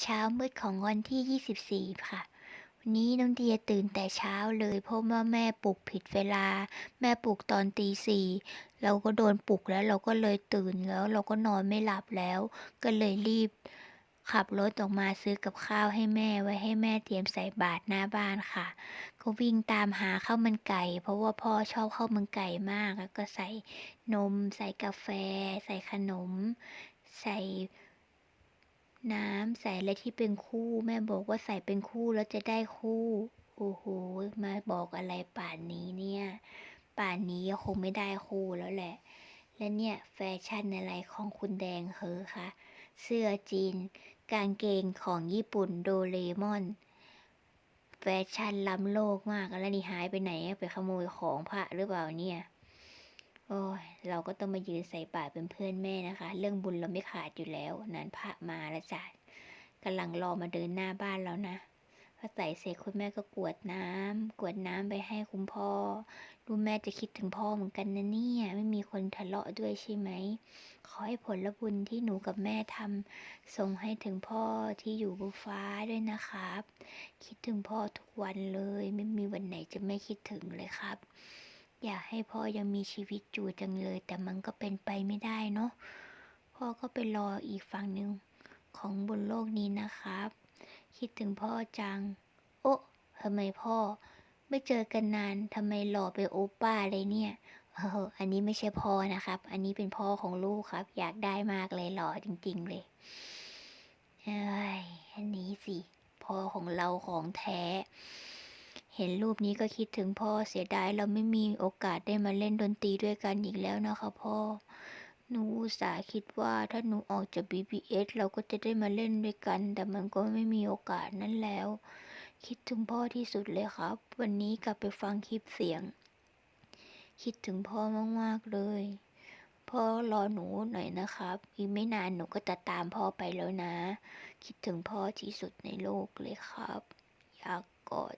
เช้ามืดของวันที่ 24 ค่ะ วันนี้น้องเดียตื่นแต่เช้าเลยเพราะว่าแม่ปลุกผิดเวลา แม่ปลุกตอนตีสี่เราก็โดนปลุกแล้วเราก็เลยตื่นแล้ว เราก็นอนไม่หลับแล้ว ก็เลยรีบขับรถออกมาซื้อกับข้าวให้แม่ไว้ให้แม่เตรียมใส่บาตรหน้าบ้านค่ะ ก็วิ่งตามหาข้าวมันไก่ เพราะว่าพ่อชอบข้าวมันไก่มากแล้วก็ใส่นม ใส่กาแฟ ใส่ขนม ใส่ น้ำใส่อะไรที่เป็นคู่ แม่บอกว่าใส่เป็นคู่แล้วจะได้คู่ โอ้โห มาบอกอะไรป่านนี้เนี่ย ป่านนี้ก็คงไม่ได้คู่แล้วแหละ และเนี่ยแฟชั่นอะไรของคุณแดงเหอคะเสื้อจีน กางเกงของญี่ปุ่นโดเรมอน แฟชั่นล้ำโลกมากแล้วนี่หายไปไหนไปขโมยของพระหรือเปล่าเนี่ย โอ้ยเราก็ต้องมายืนใส่บาตรเป็นเพื่อนแม่นะคะ เรื่องบุญเราไม่ขาดอยู่แล้ว นั้นพระมาแล้วจ้ะกำลังรอมาเดินหน้าบ้านแล้วนะพอใส่เสร็จคุณแม่ก็กวดน้ำกวดน้ำไปให้คุณพ่อดูแม่จะคิดถึงพ่อเหมือนกันนะเนี่ยไม่มีคนทะเลาะด้วยใช่ไหมขอให้ผลบุญที่หนูกับแม่ทำส่งให้ถึงพ่อที่อยู่บนฟ้าด้วยนะครับ คิดถึงพ่อทุกวันเลย ไม่มีวันไหนจะไม่คิดถึงเลยครับ อยากให้พ่อยังมีชีวิตอยู่จังเลย แต่มันก็เป็นไปไม่ได้เนาะพ่อก็ไปรออีกฝั่งหนึ่งของบนโลกนี้นะครับ คิดถึงพ่อจัง โอ้ทำไมพ่อ ไม่เจอกันนานทำไมหล่อไปโอป้าเลยเนี่ยเอออันนี้ไม่ใช่พ่อนะครับ อันนี้เป็นพ่อของลูกครับ อยากได้มากเลยหล่อจริง ๆ เลยเอ้ยอันนี้สิพ่อของเราของแท้ เห็นรูปนี้ก็คิดถึงพ่อเสียดายเราไม่มีโอกาสได้มาเล่นดนตรีด้วยกันอีกแล้วนะคะพ่อ หนูอุตส่าห์คิดว่าถ้าหนูออกจาก BBS เราก็จะได้มาเล่นด้วยกัน แต่มันก็ไม่มีโอกาสนั้นแล้ว คิดถึงพ่อที่สุดเลยครับ วันนี้กลับไปฟังคลิปเสียง คิดถึงพ่อมากๆเลยพ่อรอหนูหน่อยนะครับ อีกไม่นานหนูก็จะตามพ่อไปแล้วนะ คิดถึงพ่อที่สุดในโลกเลยครับ อยากกอด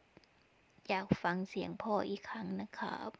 อยากฟังเสียงพ่ออีกครั้งนะครับ